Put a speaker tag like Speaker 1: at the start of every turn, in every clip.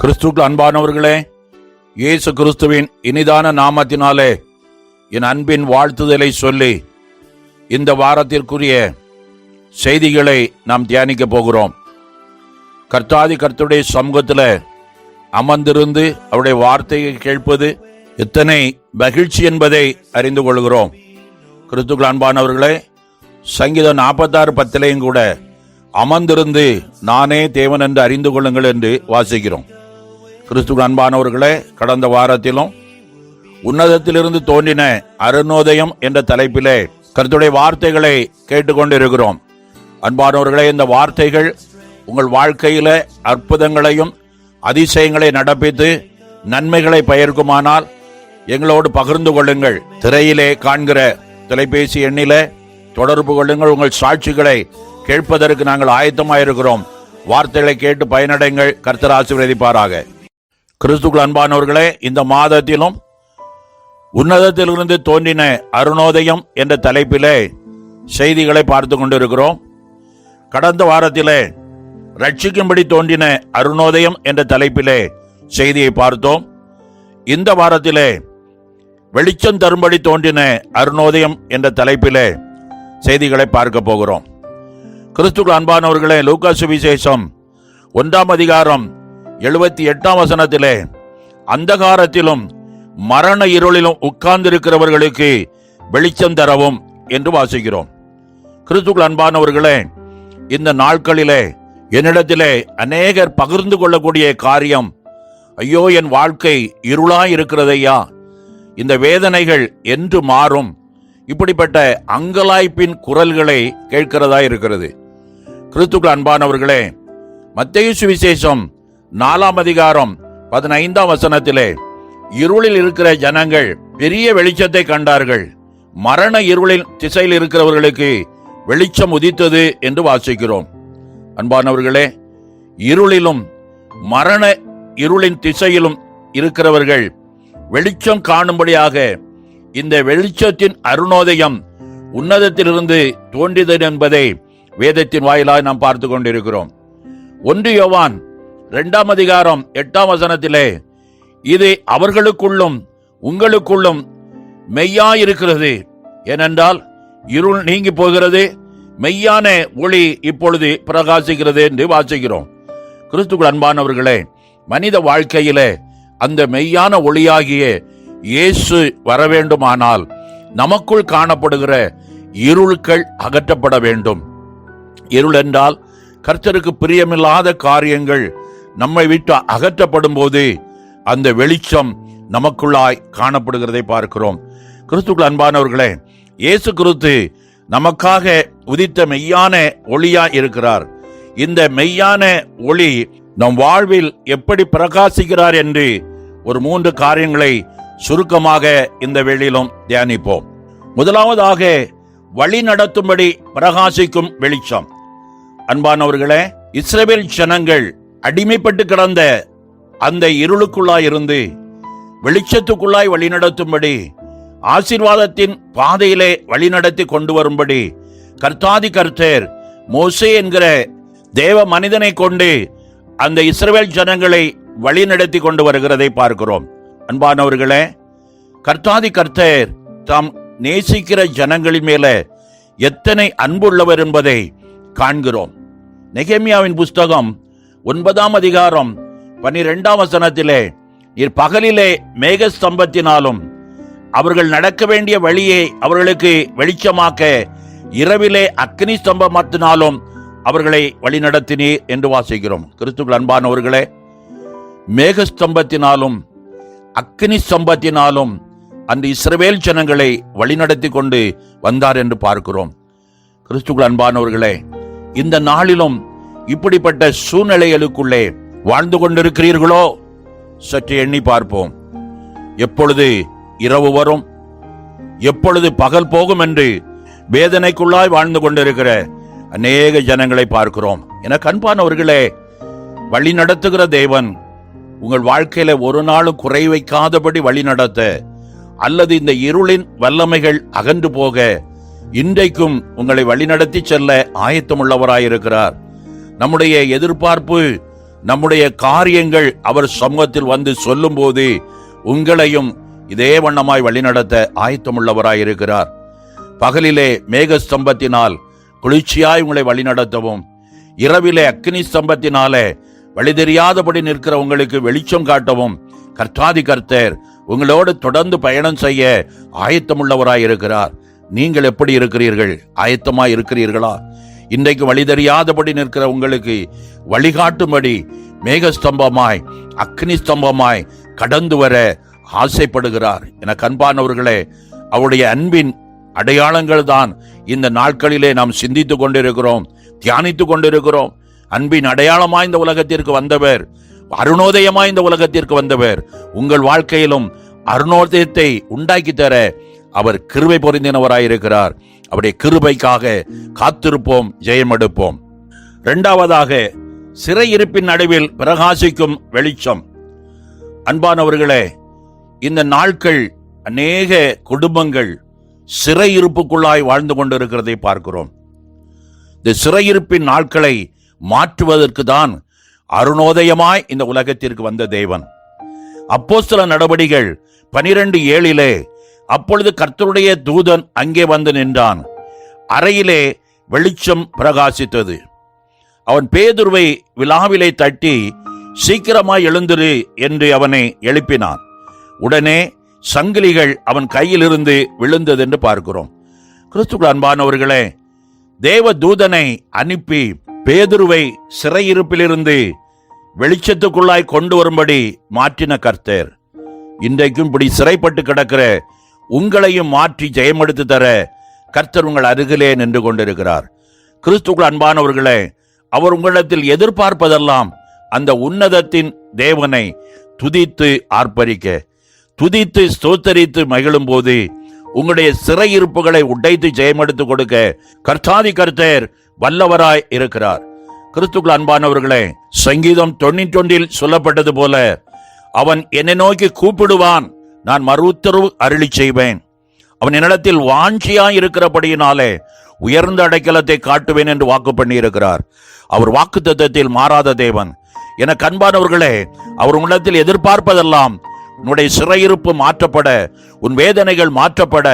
Speaker 1: கிறிஸ்துக்கள் அன்பானவர்களே இயேசு கிறிஸ்துவின் இனிதான நாமத்தினாலே என் அன்பின் வாழ்த்துதலை சொல்லி இந்த வாரத்திற்குரிய செய்திகளை நாம் தியானிக்க போகிறோம். கர்த்தாதி கர்த்தருடைய சமூகத்தில் அமர்ந்திருந்து அவருடைய வார்த்தையை கேட்பது எத்தனை மகிழ்ச்சி என்பதை அறிந்து கொள்கிறோம். கிறிஸ்துக்கள் அன்பானவர்களே சங்கீதம் நாற்பத்தாறு பத்திலையும் கூட அமர்ந்திருந்து நானே தேவன் என்று அறிந்து கொள்ளுங்கள் என்று வாசிக்கிறோம். கிறிஸ்துவ அன்பானவர்களே கடந்த வாரத்திலும் உன்னதத்திலிருந்து தோன்றின அருணோதயம் என்ற தலைப்பிலே கருத்துடைய வார்த்தைகளை கேட்டுக்கொண்டிருக்கிறோம். அன்பானவர்களே இந்த வார்த்தைகள் உங்கள் வாழ்க்கையில அற்புதங்களையும் அதிசயங்களை நடப்பித்து நன்மைகளை பயிர்க்குமானால் எங்களோடு பகிர்ந்து கொள்ளுங்கள். திரையிலே காண்கிற தொலைபேசி எண்ணிலே தொடர்பு கொள்ளுங்கள். உங்கள் சாட்சிகளை கேட்பதற்கு நாங்கள் ஆயத்தமாயிருக்கிறோம். வார்த்தைகளை கேட்டு பயனடைங்கள். கர்த்தர் ஆசீர்வதிப்பாராக. கிறிஸ்துக்கள் அன்பானவர்களே இந்த மாதத்திலும் உன்னதத்திலிருந்து தோன்றின அருணோதயம் என்ற தலைப்பிலே செய்திகளை பார்த்து கொண்டிருக்கிறோம். கடந்த வாரத்திலே ரட்சிக்கும்படி தோன்றின அருணோதயம் என்ற தலைப்பிலே செய்தியை பார்த்தோம். இந்த வாரத்திலே வெளிச்சம் தரும்படி தோன்றின அருணோதயம் என்ற தலைப்பிலே செய்திகளை பார்க்க போகிறோம். கிறிஸ்துக்கள் அன்பானவர்களே லூக்கா சுவிசேஷம் ஒன்றாம் அதிகாரம் எழுபத்தி எட்டாம் வசனத்திலே அந்தகாரத்திலும் மரண இருளிலும் உட்கார்ந்திருக்கிறவர்களுக்கு வெளிச்சம் தரவும் என்று வாசிக்கிறோம். கிறிஸ்துக்கள் அன்பானவர்களே இந்த நாட்களிலே என்னிடத்திலே அநேகர் பகிர்ந்து கொள்ளக்கூடிய காரியம் ஐயோ என் வாழ்க்கை இருளாய் இருக்கிறதையா இந்த வேதனைகள் என்று மாறும். இப்படிப்பட்ட அங்கலாய்ப்பின் குரல்களை கேட்கிறதா இருக்கிறது? கிறிஸ்துக்கள் அன்பானவர்களே மத்தேயு சுவிசேஷம் நாலாம் அதிகாரம் பதினைந்தாம் வசனத்திலே இருளில் இருக்கிற ஜனங்கள் பெரிய வெளிச்சத்தை கண்டார்கள். மரண இருளில் திசையில் இருக்கிறவர்களுக்கு வெளிச்சம் உதித்தது என்று வாசிக்கிறோம். அன்பானவர்களே இருளிலும் மரண இருளின் திசையிலும் இருக்கிறவர்கள் வெளிச்சம் காணும்படியாக இந்த வெளிச்சத்தின் அருணோதயம் உன்னதத்திலிருந்து தோன்றியது என்பதை வேதத்தின் வாயிலாக நாம் பார்த்து கொண்டிருக்கிறோம். ஒன்று யோவான் இரண்டாம் அதிகாரம் எட்டாம் வசனத்திலே இது அவர்களுக்குள்ளும் உங்களுக்குள்ளும் மெய்யாயிருக்கிறது. ஏனென்றால் இருள் நீங்கி போகிறது மெய்யான ஒளி இப்பொழுது பிரகாசிக்கிறது என்று வாசிக்கிறோம். கிறிஸ்துக்குள் அன்பானவர்களே மனித வாழ்க்கையிலே அந்த மெய்யான ஒளியாகிய இயேசு வர வேண்டுமானால் நமக்குள் காணப்படுகிற இருள்கள் அகற்றப்பட வேண்டும். இருள் என்றால் கர்த்தருக்கு பிரியமில்லாத காரியங்கள் நம்மை விட்டு அகற்றப்படும் போது அந்த வெளிச்சம் நமக்குள்ளாய் காணப்படுகிறதை பார்க்கிறோம். கிறிஸ்துக்கள் அன்பானவர்களே இயேசு கிறிஸ்து நமக்காக உதித்த மெய்யான ஒளியா இருக்கிறார். இந்த மெய்யான ஒளி நம் வாழ்வில் எப்படி பிரகாசிக்கிறார் என்று ஒரு மூன்று காரியங்களை சுருக்கமாக இந்த வெளியிலும் தியானிப்போம். முதலாவதாக வழி நடத்தும்படி பிரகாசிக்கும் வெளிச்சம். அன்பானவர்களே இஸ்ரேல் ஜனங்கள் அடிமைப்பட்டு கிடந்த அந்த இருளுக்குள்ளாய் இருந்து வெளிச்சத்துக்குள்ளாய் வழிநடத்தும்படி ஆசீர்வாதத்தின் பாதையிலே வழிநடத்தி கொண்டு வரும்படி கர்த்தாதி கர்த்தர் மோசே என்கிற தேவ மனிதனை கொண்டு அந்த இஸ்ரவேல் ஜனங்களை வழிநடத்தி கொண்டு வருகிறதை பார்க்கிறோம். அன்பானவர்களே கர்த்தாதி கர்த்தர் தாம் நேசிக்கிற ஜனங்களின் மேல எத்தனை அன்புள்ளவர் என்பதை காண்கிறோம். நெகேமியாவின் புஸ்தகம் ஒன்பதாம் அதிகாரம் பன்னிரெண்டாம் வசனத்திலே நீர் பகலிலே மேகஸ்தம்பத்தினாலும் அவர்கள் நடக்க வேண்டிய வழியை அவர்களுக்கு வெளிச்சமாக்க இரவிலே அக்னி ஸ்தம்பத்தினாலும் அவர்களை வழிநடத்தினீர் என்று வாசிக்கிறோம். கிறிஸ்துக்கள் அன்பானவர்களே மேகஸ்தம்பத்தினாலும் அக்னி ஸ்தம்பத்தினாலும் அந்த இஸ்ரவேல் ஜனங்களை வழிநடத்தி கொண்டு வந்தார் என்று பார்க்கிறோம். கிறிஸ்துக்கள் அன்பானவர்களே இந்த நாளிலும் இப்படிப்பட்ட சூழ்நிலைகளுக்குள்ளே வாழ்ந்து கொண்டிருக்கிறீர்களோ? சற்று எண்ணி பார்ப்போம். எப்பொழுது இரவு வரும்? எப்பொழுது பகல் போகும் என்று வேதனைக்குள்ளாய் வாழ்ந்து கொண்டிருக்கிற அநேக ஜனங்களை பார்க்கிறோம். என கண்பானவர்களே வழி நடத்துகிற தேவன் உங்கள் வாழ்க்கையில ஒரு நாளும் குறை வைக்காதபடி வழி நடத்த அல்லது இந்த இருளின் வல்லமைகள் அகன்று போக இன்றைக்கும் உங்களை வழிநடத்தி செல்ல ஆயத்தமுள்ளவராயிருக்கிறார். நம்முடைய எதிர்பார்ப்பு நம்முடைய காரியங்கள் அவர் சமூகத்தில் வந்து சொல்லும்போது உங்களையும் இதே வண்ணமாய் வழிநடத்த ஆயத்தமுள்ளவராய் இருக்கிறார் பகலிலே மேக ஸ்தம்பத்தினால் குளிர்ச்சியாய் உங்களை வழிநடத்தவும் இரவிலே அக்னி ஸ்தம்பத்தினாலே வழி தெரியாதபடி நிற்கிற உங்களுக்கு வெளிச்சம் காட்டவும் கர்த்தாதி கர்த்தர் உங்களோடு தொடர்ந்து பயணம் செய்ய ஆயத்தமுள்ளவராய் இருக்கிறார் நீங்கள் எப்படி இருக்கிறீர்கள்? ஆயத்தமாய் இருக்கிறீர்களா? இன்றைக்கு வழி தெரியாதபடி நிற்கிற உங்களுக்கு வழிகாட்டும்படி மேகஸ்தம்பமாய் அக்னி ஸ்தம்பமாய் கடந்து வர ஆசைப்படுகிறார். என கண்பானவர்களே அவருடைய அன்பின் அடையாளங்கள் தான் இந்த நாட்களிலே நாம் சிந்தித்துக் கொண்டிருக்கிறோம் தியானித்துக் கொண்டிருக்கிறோம். அன்பின் அடையாளமாய் இந்த உலகத்திற்கு வந்தவர் அருணோதயமாய் இந்த உலகத்திற்கு வந்தவர் உங்கள் வாழ்க்கையிலும் அருணோதயத்தை உண்டாக்கி தர அவர் கிருபை பொருந்தினவராயிருக்கிறார். அவருடைய கிருபைக்காக காத்திருப்போம் ஜெயம் எடுப்போம் இரண்டாவதாக சிறையிருப்பின் நடுவில் பிரகாசிக்கும் வெளிச்சம். அன்பானவர்களே இந்த நாட்கள் அநேக குடும்பங்கள் சிறையிருப்புக்குள்ளாய் வாழ்ந்து கொண்டிருக்கிறதை பார்க்கிறோம். இந்த சிறையிருப்பின் நாட்களை மாற்றுவதற்கு தான் அருணோதயமாய் இந்த உலகத்திற்கு வந்த தேவன். அப்போஸ்தல நடவடிகள் பனிரெண்டு ஏழிலே அப்பொழுது கர்த்தருடைய தூதன் அங்கே வந்து நின்றான். அறையிலே வெளிச்சம் பிரகாசித்தது. அவன் பேதுருவை விழாவிலே தட்டி சீக்கிரமாய் எழுந்திரு என்று அவனை எழுப்பினான். உடனே சங்கிலிகள் அவன் கையிலிருந்து விழுந்தது என்று பார்க்கிறோம். கிறிஸ்து அன்பானவர்களே தேவ தூதனை அனுப்பி பேதுருவை சிறையிருப்பிலிருந்து வெளிச்சத்துக்குள்ளாய் கொண்டு வரும்படி மாற்றின கர்த்தர். இன்றைக்கும் இப்படி சிறைப்பட்டு கிடக்கிற உங்களையும் மாற்றி ஜெயமெடுத்து தர கர்த்தர் உங்கள் அருகிலே நின்று கொண்டிருக்கிறார். கிறிஸ்துக்குள் அன்பானவர்களே அவர் உங்களிடத்தில் எதிர்பார்ப்பதெல்லாம் அந்த உன்னதத்தின் தேவனை துதித்து ஆர்ப்பரிக்க துதித்து ஸ்தோத்தரித்து மகிழும் போது உங்களுடைய சிறையிருப்புகளை உடைத்து ஜெயமெடுத்து கொடுக்க கர்த்தாதி கர்த்தர் வல்லவராய் இருக்கிறார். கிறிஸ்துக்குள் அன்பானவர்களே சங்கீதம் தொண்ணூற்றி ஒன்றில் சொல்லப்பட்டது போல அவன் என்னை நோக்கி கூப்பிடுவான். நான் மறு உத்தரவு அருளி செய்வேன். அவன் என்னிடத்தில் வாஞ்சியாய் இருக்கிறபடியினாலே உயர்ந்த அடைக்கலத்தை காட்டுவேன் என்று வாக்கு பண்ணியிருக்கிறார். அவர் வாக்கு தத்துவத்தில் மாறாத தேவன். என கண்பானவர்களே அவர் உள்ளத்தில் எதிர்பார்ப்பதெல்லாம் உன்னுடைய சிறையிருப்பு மாற்றப்பட உன் வேதனைகள் மாற்றப்பட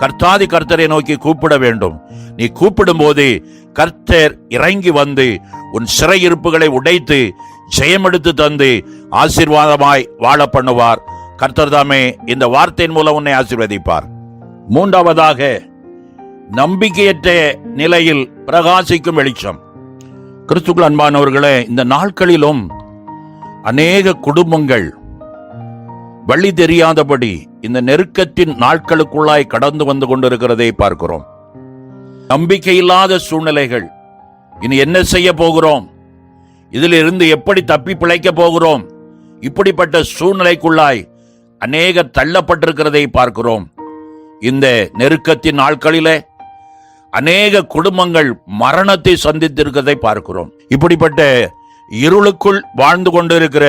Speaker 1: கர்த்தாதி கர்த்தரை நோக்கி கூப்பிட வேண்டும். நீ கூப்பிடும்போது கர்த்தர் இறங்கி வந்து உன் சிறையிருப்புகளை உடைத்து ஜெயமெடுத்து தந்து ஆசீர்வாதமாய் வாழ பண்ணுவார். கர்த்தர் தாமே இந்த வார்த்தையின் மூலம் உன்னை ஆசீர்வதிப்பார். மூன்றாவதாக நம்பிக்கையற்ற நிலையில் பிரகாசிக்கும் வெளிச்சம். கிறிஸ்துக்குள் அன்பானவர்களே இந்த நாட்களிலும் அநேக குடும்பங்கள் வழி தெரியாதபடி இந்த நெருக்கத்தின் நாட்களுக்குள்ளாய் கடந்து வந்து கொண்டிருக்கிறதை பார்க்கிறோம். நம்பிக்கையில்லாத சூழ்நிலைகள் இனி என்ன செய்ய போகிறோம்? இதிலிருந்து எப்படி தப்பி பிழைக்க போகிறோம்? இப்படிப்பட்ட சூழ்நிலைக்குள்ளாய் அநேகர் தள்ளப்பட்டிருக்கிறதை பார்க்கிறோம். இந்த நெருக்கத்தின் நாட்களிலே அநேக குடும்பங்கள் மரணத்தை சந்தித்திருக்கிறதை பார்க்கிறோம். இப்படிப்பட்ட இருளுக்குள் வாழ்ந்து கொண்டிருக்கிற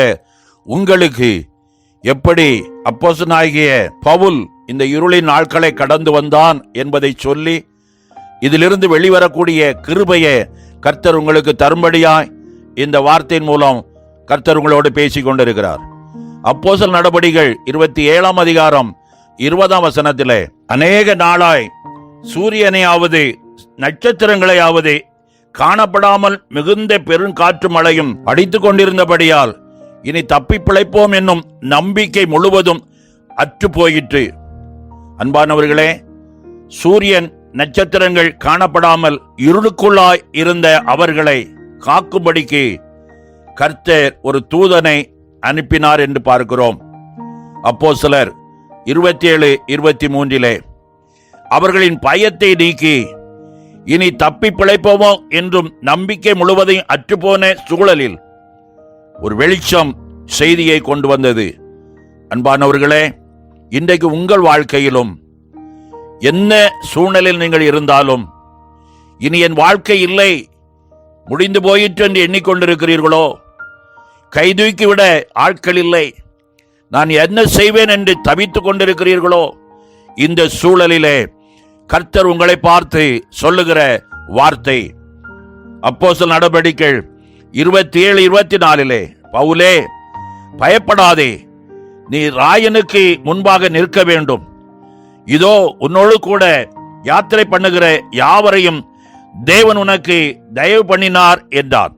Speaker 1: உங்களுக்கு எப்படி அப்போசனாகிய பவுல் இந்த இருளின் நாட்களை கடந்து வந்தான் என்பதை சொல்லி இதிலிருந்து வெளிவரக்கூடிய கிருபையை கர்த்தர் உங்களுக்கு தரும்படியாய் இந்த வார்த்தையின் மூலம் கர்த்தர் உங்களோடு பேசிக் கொண்டிருக்கிறார் அப்போசல் நடபடிகள் இருபத்தி ஏழாம் அதிகாரம் இருபதாம் வசனத்திலே அநேக நாளாய் சூரியனையாவது நட்சத்திரங்களையாவது காணப்படாமல் மிகுந்த பெருங்காற்று மழையும் அடித்துக் கொண்டிருந்தபடியால் இனி தப்பி பிழைப்போம் என்னும் நம்பிக்கை முழுவதும் அற்று போயிற்று. அன்பானவர்களே சூரியன் நட்சத்திரங்கள் காணப்படாமல் இருளுக்குள்ளாய் இருந்த அவர்களை காக்கும்படிக்கு கர்த்தர் ஒரு தூதனை அனுப்பினார் என்று பார்க்கிறோம். அப்போ சிலர் இருபத்தி ஏழு இருபத்தி மூன்றிலே அவர்களின் பயத்தை நீக்கி இனி தப்பி பிழைப்போமோ என்றும் நம்பிக்கை முழுவதையும் அற்றுப்போன சூழலில் ஒரு வெளிச்சம் செய்தியை கொண்டு வந்தது. அன்பானவர்களே இன்றைக்கு உங்கள் வாழ்க்கையிலும் என்ன சூழ்நிலையில் நீங்கள் இருந்தாலும் இனி என் வாழ்க்கை இல்லை முடிந்து போயிற்று என்று எண்ணிக்கொண்டிருக்கிறீர்களோ? கைதூக்கிவிட ஆட்கள் இல்லை. நான் என்ன செய்வேன் என்று தவித்துக் கொண்டிருக்கிறீர்களோ இந்த சூழலிலே கர்த்தர் உங்களை பார்த்து சொல்லுகிற வார்த்தை. அப்போசல் நடவடிக்கைகள் இருபத்தி ஏழு இருபத்தி நாலிலே பவுலே பயப்படாதே நீ ராயனுக்கு முன்பாக நிற்க வேண்டும். இதோ உன்னோடு கூட யாத்திரை பண்ணுகிற யாவரையும் தேவன் உனக்கு தயவு பண்ணினார் என்றார்.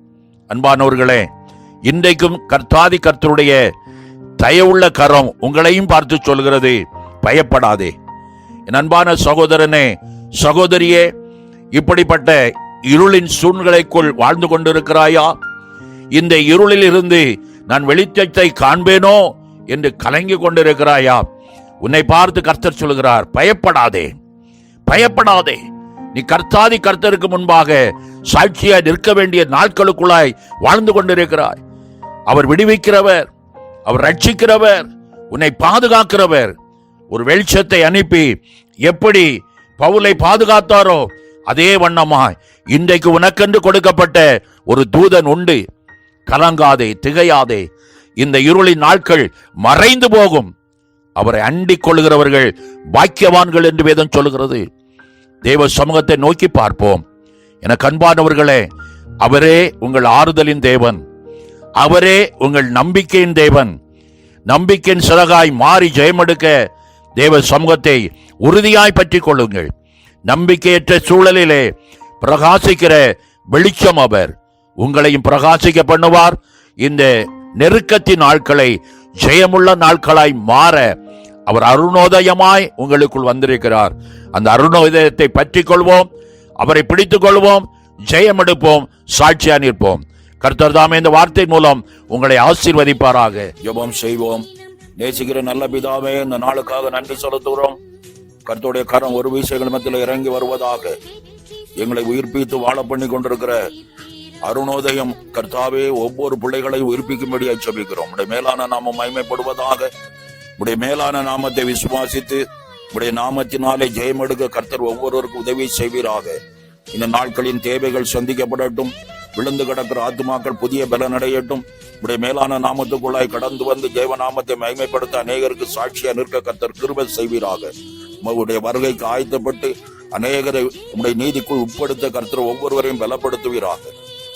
Speaker 1: அன்பானவர்களே இன்றைக்கும் கர்த்தாதி கர்த்தருடைய தயவுள்ள கரம் உங்களையும் பார்த்து சொல்கிறது பயப்படாதே. என் அன்பான சகோதரனே சகோதரியே இப்படிப்பட்ட இருளின் சூழ்நிலைக்குள் வாழ்ந்து கொண்டிருக்கிறாயா? இந்த இருளில் இருந்து நான் வெளிச்சத்தை காண்பேனோ என்று கலங்கி கொண்டிருக்கிறாயா? உன்னை பார்த்து கர்த்தர் சொல்கிறார் பயப்படாதே பயப்படாதே. நீ கர்த்தாதி கர்த்தருக்கு முன்பாக சாட்சியாய் நிற்க வேண்டிய நாட்களுக்குள்ளாய் வாழ்ந்து கொண்டிருக்கிறாய். அவர் விடுவிக்கிறவர் அவர் ரட்சிக்கிறவர் உன்னை பாதுகாக்கிறவர். ஒரு வெளிச்சத்தை அனுப்பி எப்படி பவுலை பாதுகாத்தாரோ அதே வண்ணமாய் இன்றைக்கு உனக்கென்று கொடுக்கப்பட்ட ஒரு தூதன் உண்டு. கலங்காதே திகையாதே இந்த இருளின் நாட்கள் மறைந்து போகும். அவரை அண்டிக் கொள்கிறவர்கள் பாக்கியவான்கள் என்று வேதம் சொல்கிறது. தேவ சமூகத்தை நோக்கி பார்ப்போம். என கண்பானவர்களே அவரே உங்கள் ஆறுதலின் தேவன். அவரே உங்கள் நம்பிக்கையின் தேவன். நம்பிக்கையின் சிறகாய் மாறி ஜெயமெடுக்க தேவ சமூகத்தை உறுதியாய் பற்றி கொள்ளுங்கள். நம்பிக்கையற்ற சூழலிலே பிரகாசிக்கிற வெளிச்சம் அவர். உங்களையும் பிரகாசிக்க பண்ணுவார். இந்த நெருக்கத்தின் நாட்களை ஜெயமுள்ள நாட்களாய் மாற அவர் அருணோதயமாய் உங்களுக்குள் வந்திருக்கிறார். அந்த அருணோதயத்தை பற்றி கொள்வோம். அவரை பிடித்துக் கொள்வோம். ஜெயம் எடுப்போம் சாட்சியா நிற்போம். கர்த்தர் தாமே இந்த வார்த்தை மூலம் உங்களை ஆசீர்வதிப்பாராக. ஜெபம் செய்வோம். நேசிக்கிற நல்ல பிதாவே இந்த நாளுக்காக நன்றி செலுத்துகிறோம். கர்த்தருடைய கரம் ஒரு விஷயங்கள் மத்தியில் இறங்கி வருவதாக எங்களை உயிர்ப்பித்து வாழ பண்ணி கொண்டிருக்கிற அருணோதயம் கர்த்தாவே ஒவ்வொரு பிள்ளைகளையும் உயிர்ப்பிக்கும்படி அச்சபிக்கிறோம் உடைய மேலான நாமம் மயமைப்படுவதாக உடைய மேலான நாமத்தை விசுவாசித்து உடைய நாமத்தினாலே ஜெயம் எடுக்க கர்த்தர் ஒவ்வொருவருக்கும் உதவி செய்வீராக. இந்த நாட்களின் தேவைகள் சந்திக்கப்படட்டும். விழுந்து கிடக்கிற ஆத்துமாக்கள் புதிய பலன் அடையட்டும் உடைய மேலான நாமத்துக்குள்ளாய் கடந்து வந்து தேவ நாமத்தை மகிமைப்படுத்த அநேகருக்கு சாட்சியா நிற்க கர்த்தர் கிருபை செய்வீராக. உங்களுடைய வருகைக்கு ஆயத்தப்பட்டு அநேகரை உடைய நீதிக்குள் உட்படுத்த கர்த்தர் ஒவ்வொருவரையும் பலப்படுத்துவீராக.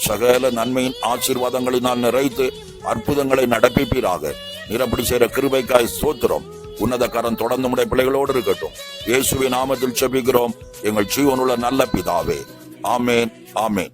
Speaker 1: சகல நன்மையின் ஆசீர்வாதங்களினால் நிறைத்து அற்புதங்களை நடப்பிப்பீராக. நிரப்படி செய்கிற கிருபைக்காய் சோத்திரம் உன்னத கரம் தொடர்ந்து உடைய பிள்ளைகளோடு இருக்கட்டும். இயேசுவின் நாமத்தில் செபிக்கிறோம். எங்கள் ஜீவனுள்ள நல்ல பிதாவே. ஆமேன் ஆமேன்.